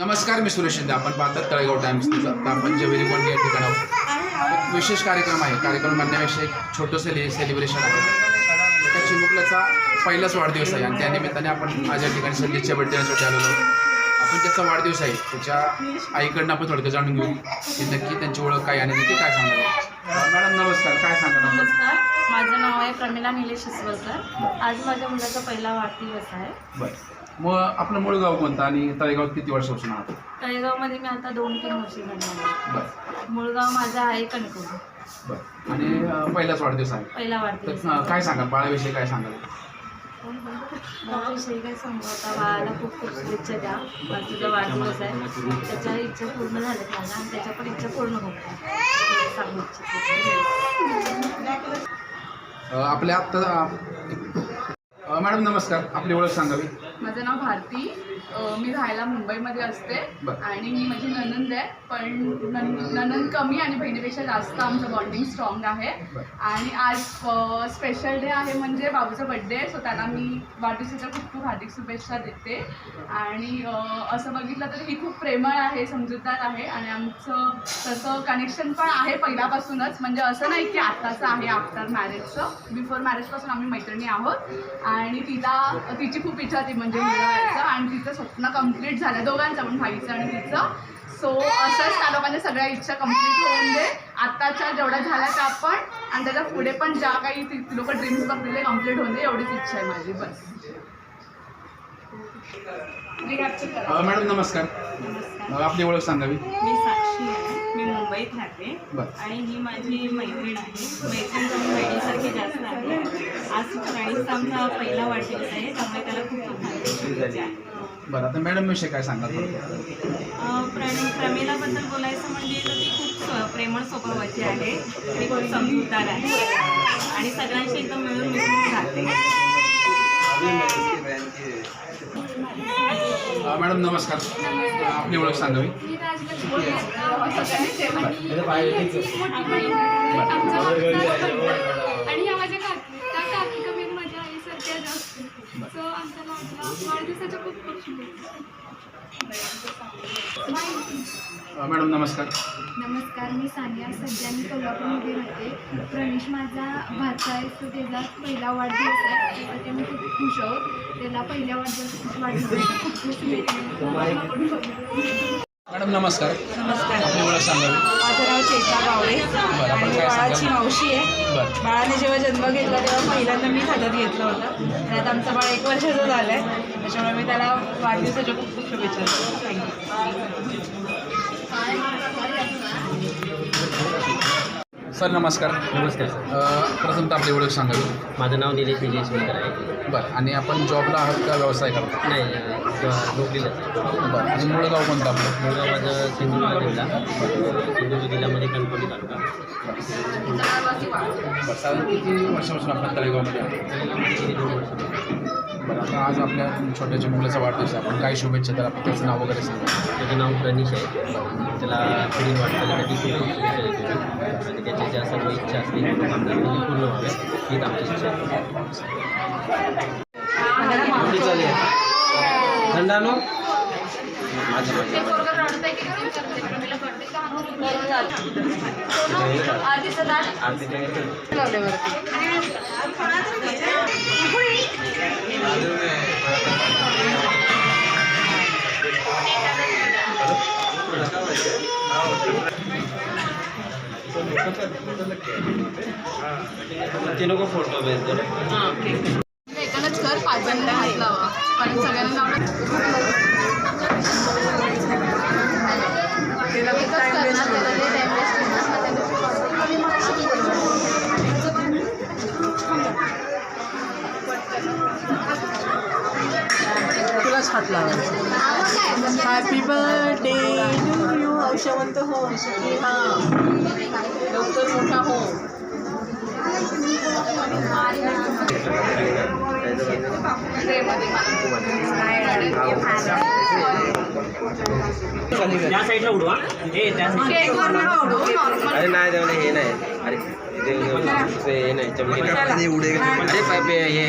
नमस्कार मी सुरेश शिंदे. आपण पाहतात तळेगाव टाइम्स आता आपण जेवेरी कोंडी या ठिकाणावर एक विशेष कार्यक्रम आहे. कार्यक्रम म्हणण्याविषयी एक छोटंसं सेलिब्रेशन आहे. त्या चिमुकल्याचा पहिलाच वाढदिवस आहे. आणि त्या निमित्ताने आपण माझ्या ठिकाणी संदीपच्या बड्डेसाठी आलेलो आहोत. आपण त्याचा वाढदिवस आहे. त्याच्या आईकडनं आपण थोडक्यात जाणून घेऊ. की नक्की त्यांची ओळख काय आणि नक्की काय सांगणार मॅडम नमस्कार. काय सांगणार नमस्कार. माझं नाव आहे प्रमिला निलेश शिसवलकर आज माझ्या मुलाचा पहिला वाढदिवस आहे. बरं. मग आपलं मूळ गाव कोणतं आणि तळेगावात किती वर्षापासून आहात? तळेगावमध्ये मी आता दोन तीन वर्षे झाली बरं. मूळगाव माझं आहे कणकवली. बरं. आणि अं, पहिलाच वाढदिवस आहे. पहिला तर वाढदिवस अं, काय सांगाल? बाळाविषयी काय सांगाल? त्याविषयी काय सांगू? आता बाळाला खूप खूप शुभेच्छा द्या. आज तुझा वाढदिवस आहे. त्याच्या इच्छा पूर्ण झाल्यात माझ्या आणि त्याच्या पण इच्छा पूर्ण होत आहे सांगू इच्छिते. अं, आपल्या आत्ता अं, मॅडम नमस्कार. आपली ओळख सांगावी. माझं नाव भारती. अ, मी राहायला मुंबईमध्ये असते. बरं. आणि मी माझी ननंद आहे. पण नन- ननंद कमी आणि बहिणीपेक्षा जास्त आमचं बॉन्डिंग स्ट्रॉंग आहे. बरं. आणि आज स्पेशल डे आहे म्हणजे बाबूचा बड्डे आहे. सो त्याला मी वाढदिवसाच्या खूप खूप हार्दिक शुभेच्छा देते. आणि अ, असं बघितलं तर ही खूप प्रेमळ आहे समजूतदार आहे. आणि आमचं तसं कनेक्शन पण आहे पहिल्यापासूनच. म्हणजे असं नाही की आत्ताचं आहे आफ्टर मॅरेजचं बिफोर मॅरेजपासून आम्ही मैत्रिणी आहोत. आणि तिला तिची खूप इच्छा होती. म्हणजे म्हणजे मिळवायचं आणि तिचं स्वप्न कंप्लीट झालं. दोघांचं पण भाईचं आणि तिचं. सो असंच त्या लोकांच्या सगळ्या इच्छा कंप्लीट होऊन दे. आत्ताच्या जेवढ्या झाल्या त्या पण आणि त्याच्या पुढे पण ज्या काही लोक ड्रीम्स बघतील कंप्लीट होऊन दे एवढीच इच्छा आहे माझी बस. मॅडम नमस्कार. आपली ओळख सांगावी? मी साक्षी आहे. मी मुंबईत राहते. आणि ही माझी मैत्रीण आहे. मैत्रीण पण बहिणीसारखी जास्त आहे. आज प्राणीचा आमचा पहिला वाढदिवस आहे त्यामुळे त्याला खूप. बरं आता मॅडम विषयी काय प्रणी प्रमिलाबद्दल बोलायचं म्हणजे तर ती खूप प्रेमळ स्वभावाची आहे. ती खूप समजूतदार आहे. आणि सगळ्यांशी एकदम मिळून मिसळून राहते. मॅडम नमस्कार. आपली ओळख सांगावी. मी राजलक्ष्मी आमचा आणि ह्या माझ्या काकी त्या काकी कमी माझ्या आईसारख्या जास्त सो आमच्या नावाला वाढदिवसाच्या खूप खूप शुभेच्छा. अं, मॅडम नमस्कार. नमस्कार मी सानिया. सध्या मी कोल्हापूरमध्ये राहते. प्रणीश माझा भाचा आहे तो त्याचा पहिला वाढदिवस आहे. तर ते मी खूप खुश आहोत. त्याला पहिल्या वाढदिवस वाढदिवसाच्या खूप खूप शुभेच्छा. मॅडम नमस्कार. नमस्कार. आपली ओळख सांगावी. माझं नाव चेतना गावडे बरं आपण आणि काय बाळाची सांगाल मावशी आहे. बरं. बाळाने जेव्हा जन्म घेतला तेव्हा पहिल्यांदा मी हातात घेतलं होतं. आणि आता आमचं बाळ एक वर्षाचं झालं आहे त्याच्यामुळे मी त्याला वाढदिवसाच्या खूप खूप शुभेच्छा देतो. थँक्यू सर नमस्कार. नमस्कार सर. प्रथमतः आपली ओळख सांगावी. माझं नाव निलेश विजय शिवकर आहे. बरं आणि आपण जॉबला आहात का व्यवसाय करता? नाही आहे. बरं आणि मूळ गाव कोणतं आपलं? मुलगा माझं सिंधुदुर्ग जिल्हा. सिंधुदुर्ग जिल्ह्यामध्ये कणकवली तालुका. बरं साधारण किती वर्षापासून आपण तळेगावमध्ये आहोत? बरं आता आज आपल्या छोट्याच्या मुलाचा वाढदिवस आहे. आपण काय शुभेच्छा तर आपण त्याचं नाव वगैरे सांगा. त्याचं नाव प्रणीश आहे. त्याला पुढील वाटचालीसाठी खूप खूप शुभेच्छा देतो. आणि त्याच्या ज्या सर्व इच्छा असतील ती पूर्ण व्हाव्या हीच आमची इच्छा आहे. थंडानो ते नको फोटो भेज दो एकच कर पाच जणांना हात लावा. पण सगळ्यांना नाव तुलाच हात लावायचा. हॅपी बर्थडे टू यू औषवंत हो सुखी हा. लवकर मोठा हो. साईडला उडवा हे. त्या अरे नाही हे नाही. अरे हे नाही चमकी. अरे हे.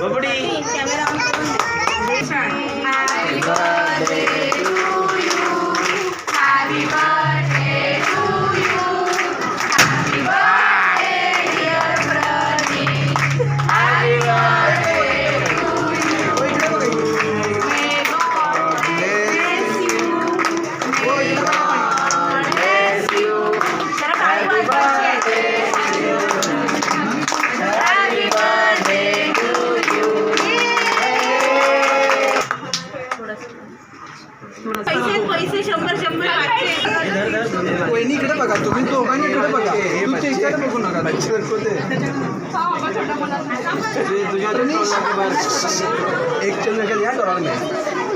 बबडी एक चल या डॉलर